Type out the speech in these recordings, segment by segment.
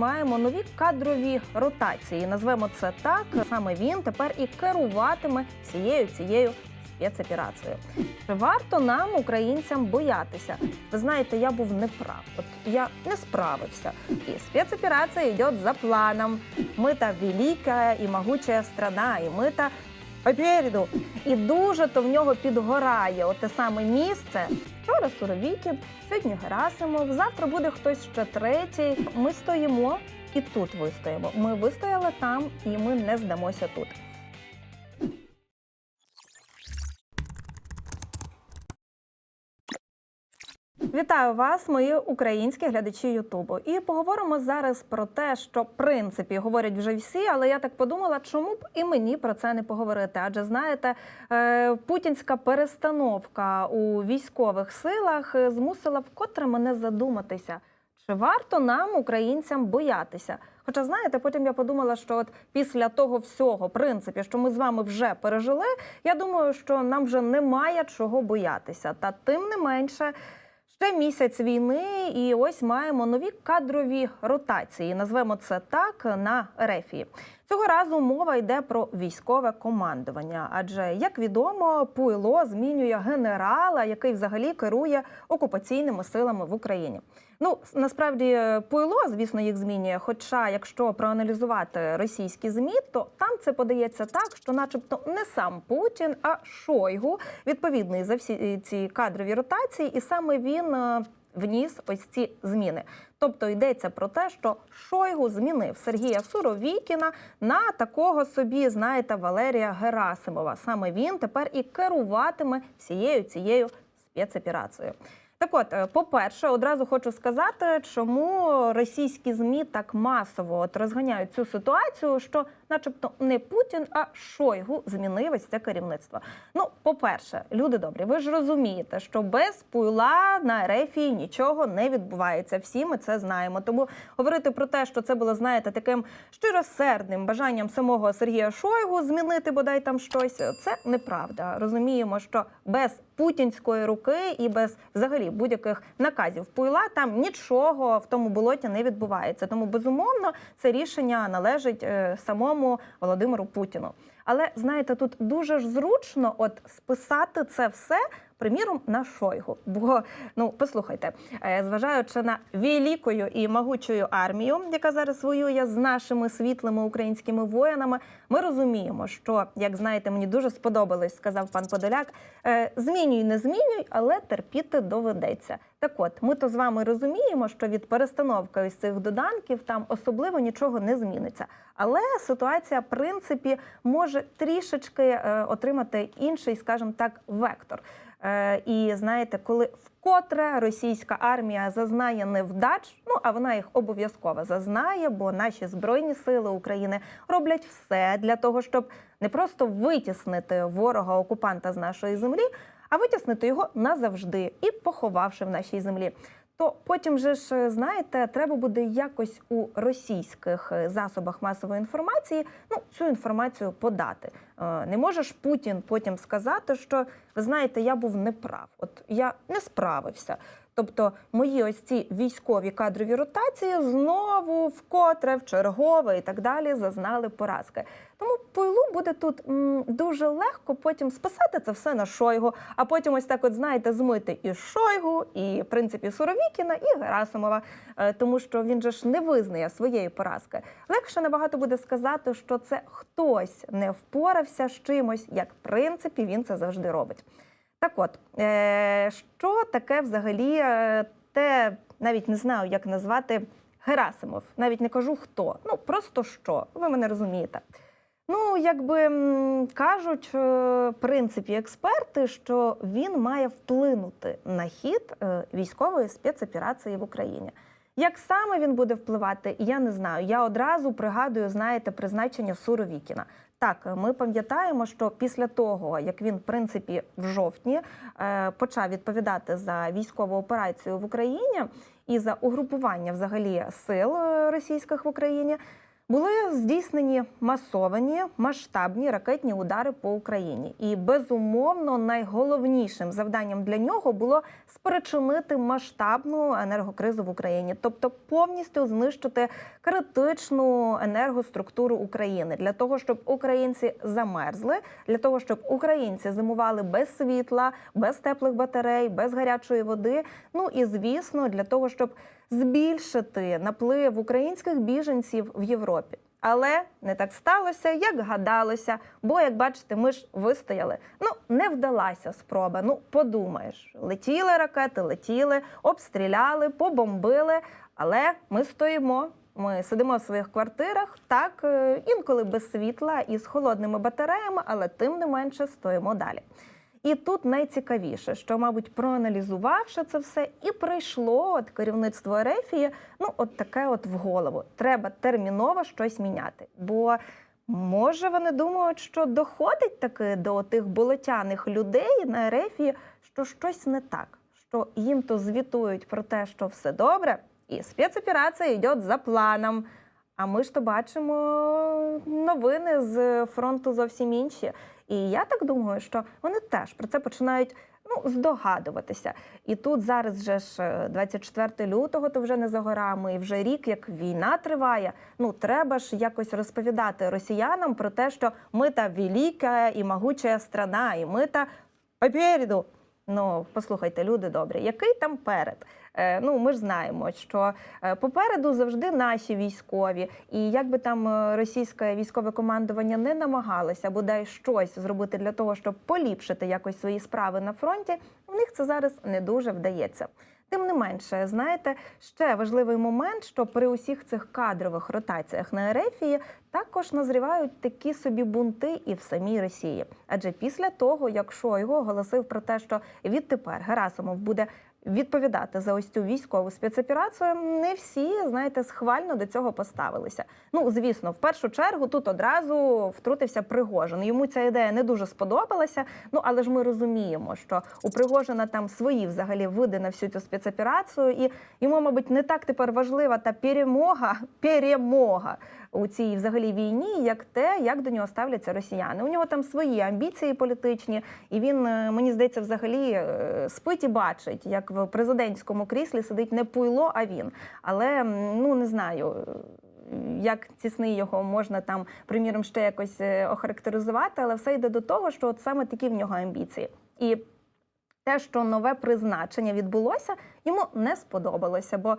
Маємо нові кадрові ротації. Назвемо це так. Саме він тепер і керуватиме всією цією спецоперацією. Чи варто нам, українцям, боятися? Ви знаєте, я був неправ. От я не справився. І спецоперація йде за планом. Ми та велика і могуча страна, і ми та попереду. І дуже то в нього підгорає оте саме місце. Вчора Суровікін, сьогодні Герасимов, завтра буде хтось ще третій. Ми стоїмо і тут вистоїмо. Ми вистояли там, і ми не здамося тут. Вітаю вас, мої українські глядачі Ютубу. І поговоримо зараз про те, що в принципі говорять вже всі, але я так подумала, чому б і мені про це не поговорити? Адже знаєте, е, путінська перестановка у військових силах е, змусила вкотре мене задуматися. Чи варто нам, українцям, боятися? Хоча знаєте, потім я подумала, що от після того всього, в принципі, що ми з вами вже пережили, я думаю, що нам вже немає чого боятися. Та тим не менше. Ще місяць війни, і ось маємо нові кадрові ротації. Назвемо це так на Ерефії. Цього разу мова йде про військове командування. Адже, як відомо, Пуйло змінює генерала, який взагалі керує окупаційними силами в Україні. Ну насправді Пуйло, звісно, їх змінює. Хоча, якщо проаналізувати російські змі, то там це подається так, що, начебто, не сам Путін, а Шойгу відповідний за всі ці кадрові ротації, і саме він е, вніс ось ці зміни. Тобто йдеться про те, що Шойгу змінив Сергія Суровікіна на такого собі, знаєте, Валерія Герасимова. Саме він тепер і керуватиме всією цією спецоперацією. Так от, е, по-перше, одразу хочу сказати, чому російські змі так масово от розганяють цю ситуацію, що, начебто, не Путін, а Шойгу змінив це керівництво. Ну, по-перше, люди добрі, ви ж розумієте, що без пуйла на Ерефії нічого не відбувається. Всі ми це знаємо. Тому говорити про те, що це було, знаєте, таким щиросердним бажанням самого Сергія Шойгу змінити бодай там щось, це неправда. Розуміємо, що без путінської руки і без взагалі будь-яких наказів пуйла там нічого в тому болоті не відбувається. Тому безумовно це рішення належить е, самому Володимиру Путіну. Але знаєте, тут дуже ж зручно от списати це все. Приміром, на Шойгу. Бо ну послухайте, е, зважаючи на великою і могучою армію, яка зараз воює з нашими світлими українськими воїнами, ми розуміємо, що як знаєте, мені дуже сподобалось, сказав пан Подоляк. е, Змінюй, не змінюй, але терпіти доведеться. Так от, ми то з вами розуміємо, що від перестановки ось цих доданків там особливо нічого не зміниться. Але ситуація, в принципі, може трішечки е, отримати інший, скажімо так, вектор. Е, і знаєте, коли вкотре російська армія зазнає невдач, ну а вона їх обов'язково зазнає, бо наші збройні сили України роблять все для того, щоб не просто витіснити ворога окупанта з нашої землі, а витіснити його назавжди і поховавши в нашій землі. То потім же ж знаєте, треба буде якось у російських е, засобах масової інформації ну цю інформацію подати. Е, Не можеш Путін потім сказати, що ви знаєте, я був неправ, от я не справився. Тобто мої ось ці військові кадрові ротації знову вкотре, в чергове і так далі зазнали поразки. Тому Пойлу буде тут м, дуже легко потім списати це все на Шойгу, а потім ось так, от знаєте, змити і Шойгу, і в принципі Суровікіна, і Герасимова, Е, тому що він же ж не визнає своєї поразки. Легше набагато буде сказати, що це хтось не впорався з чимось, як в принципі він це завжди робить. Так от, е, що таке взагалі е, те, навіть не знаю, як назвати Герасимов. Навіть не кажу хто. Ну просто що. Ви мене розумієте. Ну, якби кажуть, е, в принципі, експерти, що він має вплинути на хід е, військової спецоперації в Україні. Як саме він буде впливати, я не знаю. Я одразу пригадую, знаєте, призначення Суровікіна. Так, ми пам'ятаємо, що після того, як він, в принципі, в жовтні е, почав відповідати за військову операцію в Україні і за угрупування взагалі сил е, російських в Україні, Були здійснені масовані масштабні ракетні удари по Україні, і безумовно найголовнішим завданням для нього було спричинити масштабну енергокризу в Україні, тобто повністю знищити критичну енергоструктуру України для того, щоб українці замерзли, для того, щоб українці зимували без світла, без теплих батарей, без гарячої води. Ну і звісно, для того, щоб збільшити наплив українських біженців в Європі. Але не так сталося, як гадалося. Бо, як бачите, ми ж вистояли. Ну, не вдалася спроба. Ну, подумаєш, летіли ракети, летіли, обстріляли, побомбили. Але ми стоїмо. Ми сидимо в своїх квартирах, так е, інколи без світла і з холодними батареями, але тим не менше стоїмо далі. І тут найцікавіше, що, мабуть, проаналізувавши це все, і прийшло от керівництво Ерефії, ну от таке от в голову. Треба терміново щось міняти. Бо може вони думають, що доходить таки до тих болотяних людей на Ерефії, що щось не так, що їм то звітують про те, що все добре, і спецоперація йде за планом. А ми ж то бачимо новини з фронту зовсім інші. І я так думаю, що вони теж про це починають ну, здогадуватися. І тут зараз вже ж е, 24 лютого, то вже не за горами, і вже рік, як війна триває. Ну треба ж якось розповідати росіянам про те, що ми та велика і могуча страна, і ми та попереду. Ну, послухайте, люди добрі, який там перед? Е, ну, ми ж знаємо, що е, попереду завжди наші військові, і як би там е, російське військове командування не намагалося бодай щось зробити для того, щоб поліпшити якось свої справи на фронті, в них це зараз не дуже вдається. Тим не менше, знаєте, ще важливий момент, що при усіх цих кадрових ротаціях на Ерефії також назрівають такі собі бунти і в самій Росії. Адже після того, як Шойгу оголосив про те, що відтепер Герасимов буде відповідати за ось цю військову спецоперацію, не всі знаєте схвально до цього поставилися. Ну звісно, в першу чергу тут одразу втрутився Пригожин. Йому ця ідея не дуже сподобалася. Ну але ж ми розуміємо, що у Пригожина там свої взагалі види на всю цю спецоперацію, і йому, мабуть, не так тепер важлива та перемога, перемога у цій взагалі війні, як те, як до нього ставляться росіяни. У нього там свої амбіції політичні, і він е, мені здається, взагалі е, спить і бачить, як в президентському кріслі сидить не пуйло, а він. Але ну не знаю. Як тісний його можна там, приміром, ще якось е, охарактеризувати, але все йде до того, що от саме такі в нього амбіції. І те, що нове призначення відбулося, йому не сподобалося, бо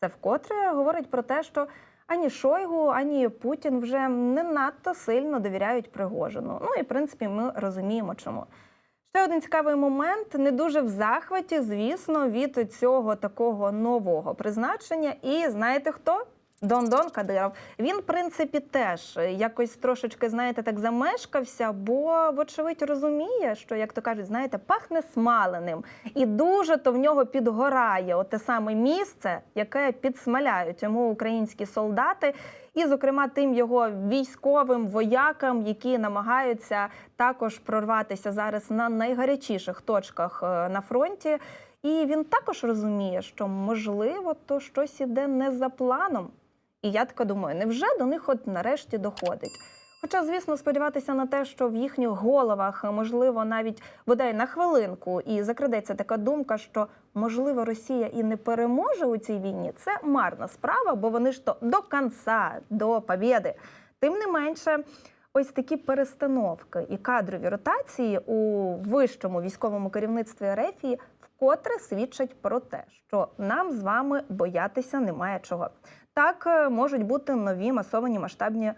це вкотре говорить про те, що ані Шойгу, ані Путін вже не надто сильно довіряють Пригожину. Ну і в принципі ми розуміємо, чому. Ще один цікавий момент, не дуже в захваті, звісно, від цього такого нового призначення. І знаєте хто? Дон-Дон Кадиров. Він, в принципі, теж якось трошечки, знаєте, так замешкався, бо, вочевидь, розуміє, що, як то кажуть, знаєте, пахне смаленим. І дуже то в нього підгорає оте саме місце, яке підсмаляють йому українські солдати. І, зокрема, тим його військовим воякам, які намагаються також прорватися зараз на найгарячіших точках е, на фронті. І він також розуміє, що можливо то щось іде не за планом. І я така думаю, невже до них от нарешті доходить? Хоча, звісно, сподіватися на те, що в їхніх головах, можливо, навіть бодай на хвилинку, і закрадеться така думка, що можливо Росія і не переможе у цій війні, це марна справа, бо вони ж то до кінця, до побєди. Тим не менше, ось такі перестановки і кадрові ротації у вищому військовому керівництві Ерефії вкотре свідчать про те, що нам з вами боятися немає чого. Так е, можуть бути нові масовані масштабні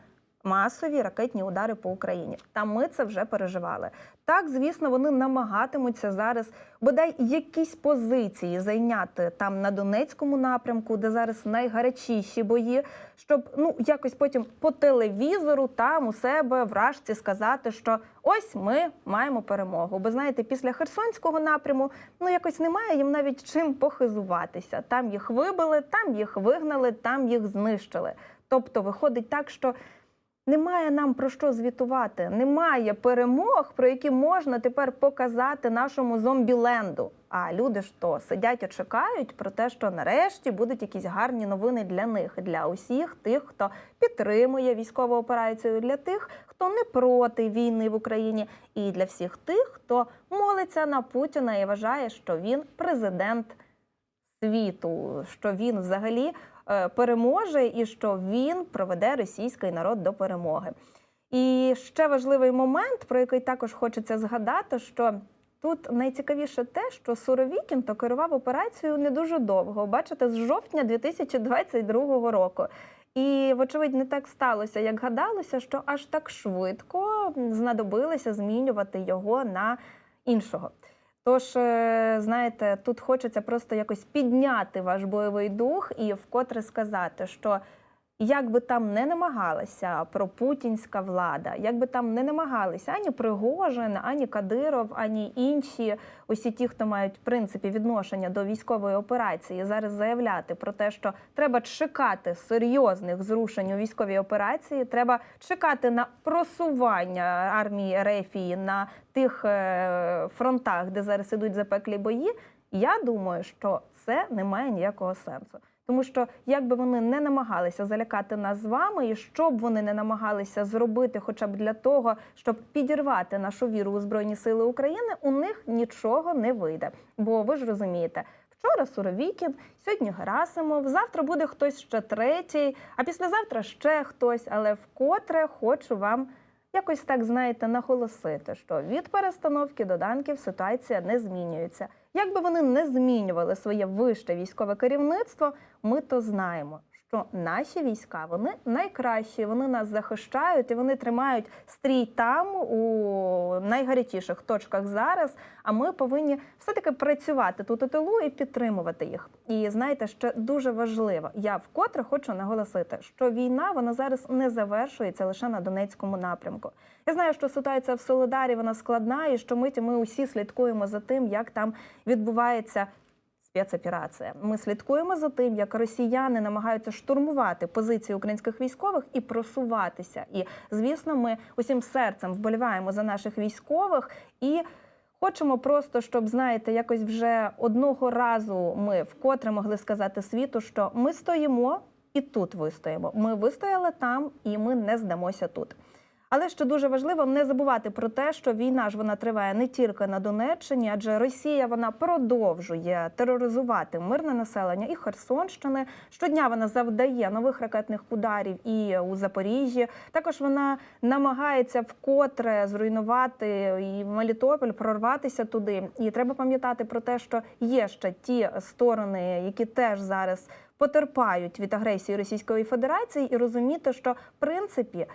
масові ракетні удари по Україні. Та ми це вже переживали. Так, звісно, вони намагатимуться зараз бодай якісь позиції зайняти там на Донецькому напрямку, де зараз найгарячіші бої, щоб ну якось потім по телевізору там у себе вражці сказати, що ось ми маємо перемогу. Бо знаєте, після Херсонського напряму ну якось немає їм навіть чим похизуватися. Там їх вибили, там їх вигнали, там їх знищили. Тобто виходить так, що Немає нам про що звітувати, немає перемог, про які можна тепер показати нашому зомбіленду. А люди ж то сидять і чекають про те, що нарешті будуть якісь гарні новини для них, для усіх тих, хто підтримує військову операцію, для тих, хто не проти війни в Україні, і для всіх тих, хто молиться на Путіна і вважає, що він президент світу, що він взагалі переможе і що він проведе російський народ до перемоги. І ще важливий момент, про який також хочеться згадати, що тут найцікавіше те, що Суровікін то керував операцією не дуже довго. Бачите, з жовтня 2022 року. І, вочевидь, не так сталося, як гадалося, що аж так швидко знадобилося змінювати його на іншого. Тож, е, знаєте, тут хочеться просто якось підняти ваш бойовий дух і вкотре сказати, що як би там не намагалася пропутінська влада, як би там не намагалися ані Пригожин, ані Кадиров, ані інші, усі ті, хто мають в принципі відношення до військової операції, зараз заявляти про те, що треба чекати серйозних зрушень у військовій операції, треба чекати на просування армії Рефії на тих е, фронтах, де зараз ідуть запеклі бої. Я думаю, що це не має ніякого сенсу. Тому що як би вони не намагалися залякати нас з вами, і що б вони не намагалися зробити, хоча б для того, щоб підірвати нашу віру у збройні сили України, у них нічого не вийде. Бо ви ж розумієте. Вчора Суровікін, сьогодні Герасимов, завтра буде хтось ще третій, а післязавтра ще хтось. Але вкотре хочу вам якось так знаєте наголосити, що від перестановки до данків ситуація не змінюється. Як би вони не змінювали своє вище військове керівництво, ми то знаємо, що наші війська вони найкращі, вони нас захищають і вони тримають стрій там у найгарячіших точках зараз. А ми повинні все-таки працювати тут у тилу і підтримувати їх. І знаєте, ще дуже важливо, я вкотре хочу наголосити, що війна вона зараз не завершується лише на Донецькому напрямку. Я знаю, що ситуація в Солидарі вона складна, і що миті ми усі слідкуємо за тим, як там відбувається спецоперація. Ми слідкуємо за тим, як росіяни намагаються штурмувати позиції українських військових і просуватися. І звісно, ми усім серцем вболіваємо за наших військових і. Хочемо просто, щоб знаєте, якось вже одного разу ми вкотре могли сказати світу, що ми стоїмо і тут вистоїмо. Ми вистояли там, і ми не здамося тут. Але що дуже важливо, не забувати про те, що війна ж вона триває не тільки на Донеччині, адже Росія вона продовжує тероризувати мирне населення і Херсонщини. Щодня вона завдає нових ракетних ударів і у Запоріжжі. Також вона намагається вкотре зруйнувати і Мелітополь, прорватися туди. І треба пам'ятати про те, що є ще ті сторони, які теж зараз потерпають від агресії Російської Федерації, і розуміти, що в принципі.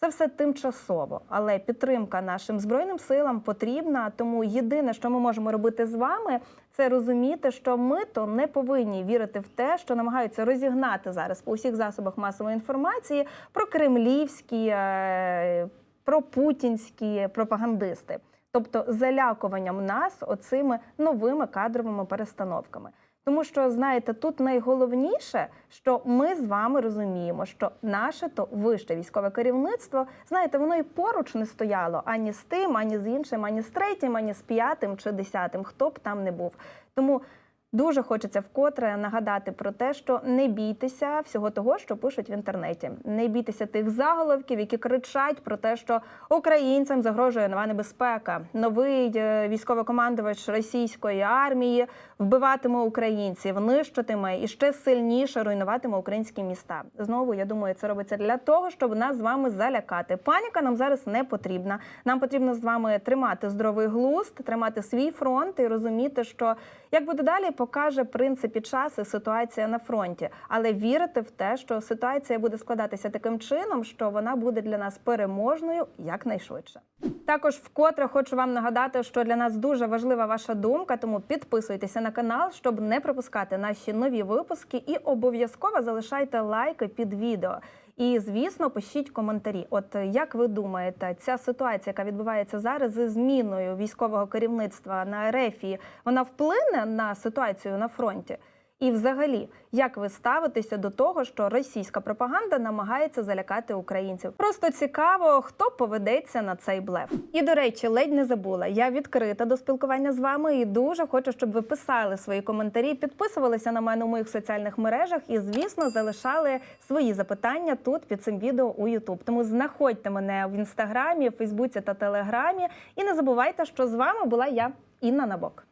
Це все тимчасово, але підтримка нашим збройним силам потрібна. Тому єдине, що ми можемо робити з вами, це розуміти, що ми то не повинні вірити в те, що намагаються розігнати зараз по усіх засобах масової інформації про кремлівські, е, про путінські пропагандисти, тобто залякуванням нас оцими новими кадровими перестановками. Тому що знаєте, тут найголовніше, що ми з вами розуміємо, що наше то вище військове керівництво, знаєте, воно і поруч не стояло ані з тим, ані з іншим, ані з третім, ані з п'ятим чи десятим, хто б там не був. Тому Дуже хочеться вкотре нагадати про те, що не бійтеся всього того, що пишуть в інтернеті. Не бійтеся тих заголовків, які кричать про те, що українцям загрожує нова небезпека. Новий е, військовокомандувач російської армії вбиватиме українців, нищитиме і ще сильніше руйнуватиме українські міста. Знову я думаю, це робиться для того, щоб нас з вами залякати. Паніка нам зараз не потрібна. Нам потрібно з вами тримати здоровий глузд, тримати свій фронт і розуміти, що як буде далі, покаже принципі час і ситуація на фронті, але вірити в те, що ситуація буде складатися таким чином, що вона буде для нас переможною якнайшвидше. Також вкотре хочу вам нагадати, що для нас дуже важлива ваша думка, тому підписуйтеся на канал, щоб не пропускати наші нові випуски, і обов'язково залишайте лайки під відео. І звісно, пишіть коментарі. От як ви думаєте, ця ситуація, яка відбувається зараз зі зміною військового керівництва на Ерефії, вона вплине на ситуацію на фронті? І, взагалі, як ви ставитеся до того, що російська пропаганда намагається залякати українців? Просто цікаво, хто поведеться на цей блеф. І до речі, ледь не забула. Я відкрита до спілкування з вами і дуже хочу, щоб ви писали свої коментарі, підписувалися на мене у моїх соціальних мережах і, звісно, залишали свої запитання тут під цим відео у YouTube. Тому знаходьте мене в інстаграмі, Фейсбуці та Телеграмі. І не забувайте, що з вами була я, Інна Набок.